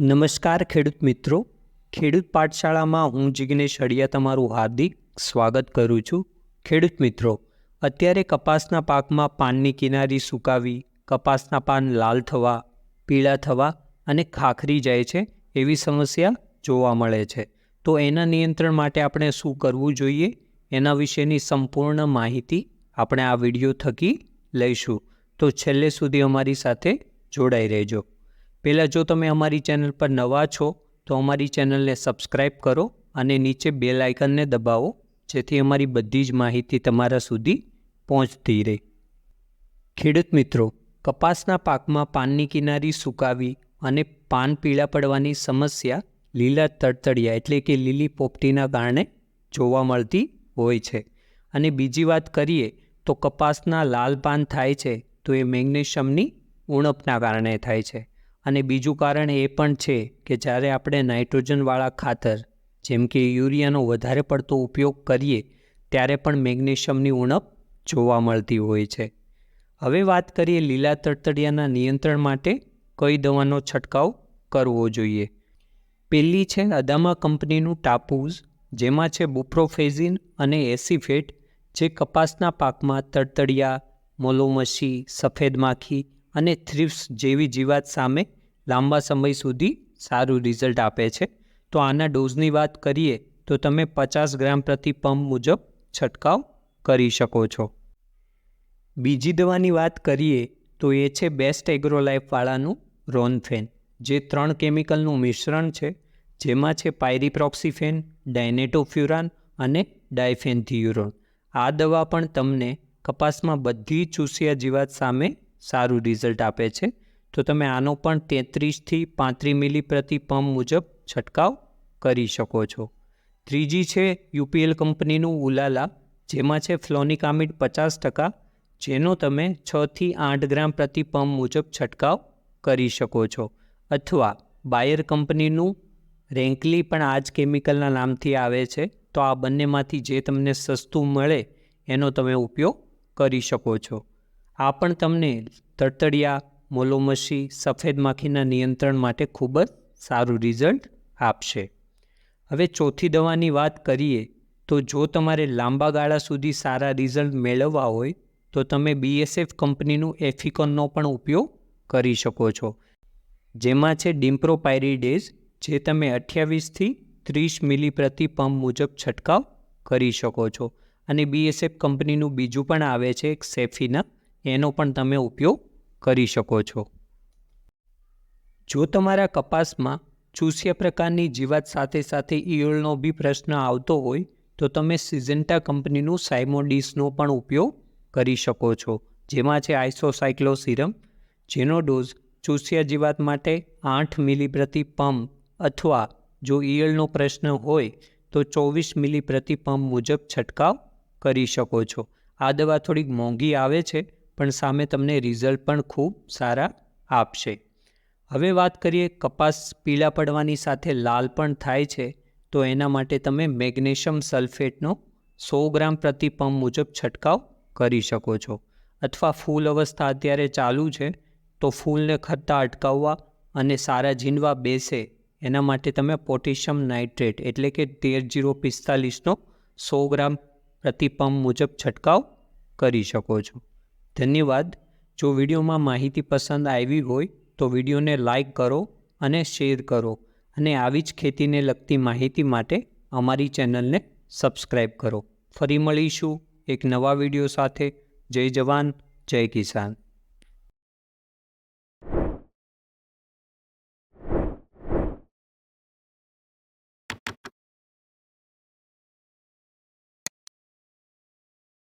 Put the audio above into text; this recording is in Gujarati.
નમસ્કાર ખેડૂત મિત્રો. ખેડૂત પાઠશાળામાં હું જિગ્નેશ હળિયા તમારું હાર્દિક સ્વાગત કરું છું. ખેડૂત મિત્રો, અત્યારે કપાસના પાકમાં પાનની કિનારી સુકાવી, કપાસના પાન લાલ થવા, પીળા થવા અને ખાખરી જાય છે એવી સમસ્યા જોવા મળે છે. તો એના નિયંત્રણ માટે આપણે શું કરવું જોઈએ? એના વિશેની સંપૂર્ણ માહિતી આપણે આ વીડિયો થકી લઈશું. તો છેલ્લે સુધી અમારી સાથે જોડાઈ રહેજો. પહેલાં જો તમે અમારી ચેનલ પર નવા છો, તો અમારી ચેનલને સબસ્ક્રાઈબ કરો અને નીચે બેલ આઇકનને દબાવો, જેથી અમારી બધી જ માહિતી તમારા સુધી પહોંચતી રહે. ખેડૂત મિત્રો, કપાસના પાકમાં પાનની કિનારી સુકાવી અને પાન પીળા પડવાની સમસ્યા લીલા તડતડિયા એટલે કે લીલી પોપટીના કારણે જોવા મળતી હોય છે. અને બીજી વાત કરીએ તો કપાસના લાલ પાન થાય છે, તો એ મેગ્નેશિયમની ઉણપના કારણે થાય છે. અને બીજું કારણ એ પણ છે કે જ્યારે આપણે નાઇટ્રોજનવાળા ખાતર, જેમ કે યુરિયાનો વધારે પડતો ઉપયોગ કરીએ, ત્યારે પણ મેગ્નેશિયમની ઉણપ જોવા મળતી હોય છે. હવે વાત કરીએ લીલા તડતડિયાના નિયંત્રણ માટે કઈ દવાનો છંટકાવ કરવો જોઈએ? પહેલી છે અદામા કંપનીનું ટાપુઝ, જેમાં છે બુપ્રોફેઝિન અને એસિફેટ, જે કપાસના પાકમાં તડતડિયા મોલોમસી, સફેદ માખી અને થ્રિપ્સ જેવી જીવાત સામે લાંબા સમય સુધી સારું રિઝલ્ટ આપે છે. તો આના ડોઝની વાત કરીએ, તો તમે પચાસ ગ્રામ પ્રતિ પંપ મુજબ છંટકાવ કરી શકો છો. બીજી દવાની વાત કરીએ, તો એ છે બેસ્ટ એગ્રોલાઇફવાળાનું રોનફેન, જે ત્રણ કેમિકલનું મિશ્રણ છે, જેમાં છે પાયરીપ્રોક્સીફેન ડાયનેટોફ્યુરાન અને ડાયફેન્થિયુરોન આ દવા પણ તમને કપાસમાં બધી ચૂસિયા જીવાત સામે સારું રિઝલ્ટ આપે છે. તો તમે આનો પણ તેત્રીસથી પાંત્રીસ મિલી પ્રતિ પંપ મુજબ છંટકાવ કરી શકો છો. ત્રીજી છે યુપીએલ કંપનીનું ઉલાલા, જેમાં છે ફ્લોનિકામિડ પચાસ ટકા, જેનો તમે છથી આઠ ગ્રામ પ્રતિ પંપ મુજબ છંટકાવ કરી શકો છો. અથવા બાયર કંપનીનું રેન્કલી પણ આ જ કેમિકલના નામથી આવે છે, તો આ બંનેમાંથી જે તમને સસ્તું મળે એનો તમે ઉપયોગ કરી શકો છો. આ પણ તમને તડતડિયા મોલોમસી સફેદ માખીના નિયંત્રણ માટે ખૂબ જ સારું રિઝલ્ટ આપશે. હવે ચોથી દવાની વાત કરીએ, તો જો તમારે લાંબા ગાળા સુધી સારા રિઝલ્ટ મેળવવા હોય, તો તમે બીએસએફ કંપનીનું એફિકોનનો પણ ઉપયોગ કરી શકો છો. જેમાં છે ડિમ્પ્રોપાયરીડેઝ, જે તમે અઠ્યાવીસથી ત્રીસ મિલી પ્રતિ પંપ મુજબ છંટકાવ કરી શકો છો. અને બીએસએફ કંપનીનું બીજું પણ આવે છે એક સેફીના, એનો પણ તમે ઉપયોગ કરી શકો છો. જો તમારા કપાસમાં ચૂસ્ય પ્રકારની જીવાત સાથે સાથે ઈયળનો બી પ્રશ્ન આવતો હોય, તો તમે સિઝન્ટા કંપનીનું સાઇમોડિસનો પણ ઉપયોગ કરી શકો છો, જેમાં છે આઇસોસાઇક્લોસિરમ જેનો ડોઝ ચૂસ્ય જીવાત માટે આઠ મિલી પ્રતિ પંપ અથવા જો ઈયળનો પ્રશ્ન હોય, તો ચોવીસ મિલી પ્રતિ પંપ મુજબ છંટકાવ કરી શકો છો. આ દવા થોડીક મોંઘી આવે છે પણ સામે તમને રિઝલ્ટ પણ ખૂબ સારા આપશે. હવે વાત કરીએ કપાસ પીળા પડવાની સાથે લાલ પણ થાય છે, તો એના માટે તમે મેગ્નેશિયમ સલ્ફેટનો સો ગ્રામ પ્રતિ પંપ મુજબ છંટકાવ કરી શકો છો. અથવા ફૂલ અવસ્થા અત્યારે ચાલુ છે, તો ફૂલને ખરતા અટકાવવા અને સારા ઝીંડવા બેસે, એના માટે તમે પોટેશિયમ નાઇટ્રેટ એટલે કે તેર જીરો પિસ્તાલીસનો સો ગ્રામ પ્રતિ પંપ મુજબ છંટકાવ કરી શકો છો. ધન્યવાદ. જો વિડીયોમાં માહિતી પસંદ આવી હોય તો વિડીયોને લાઈક કરો અને શેર કરો અને આવી જ ખેતીને લગતી માહિતી માટે અમારી ચેનલને સબસ્ક્રાઈબ કરો. ફરી મળીશું એક નવા વીડિયો સાથે. જય જવાન, જય કિસાન.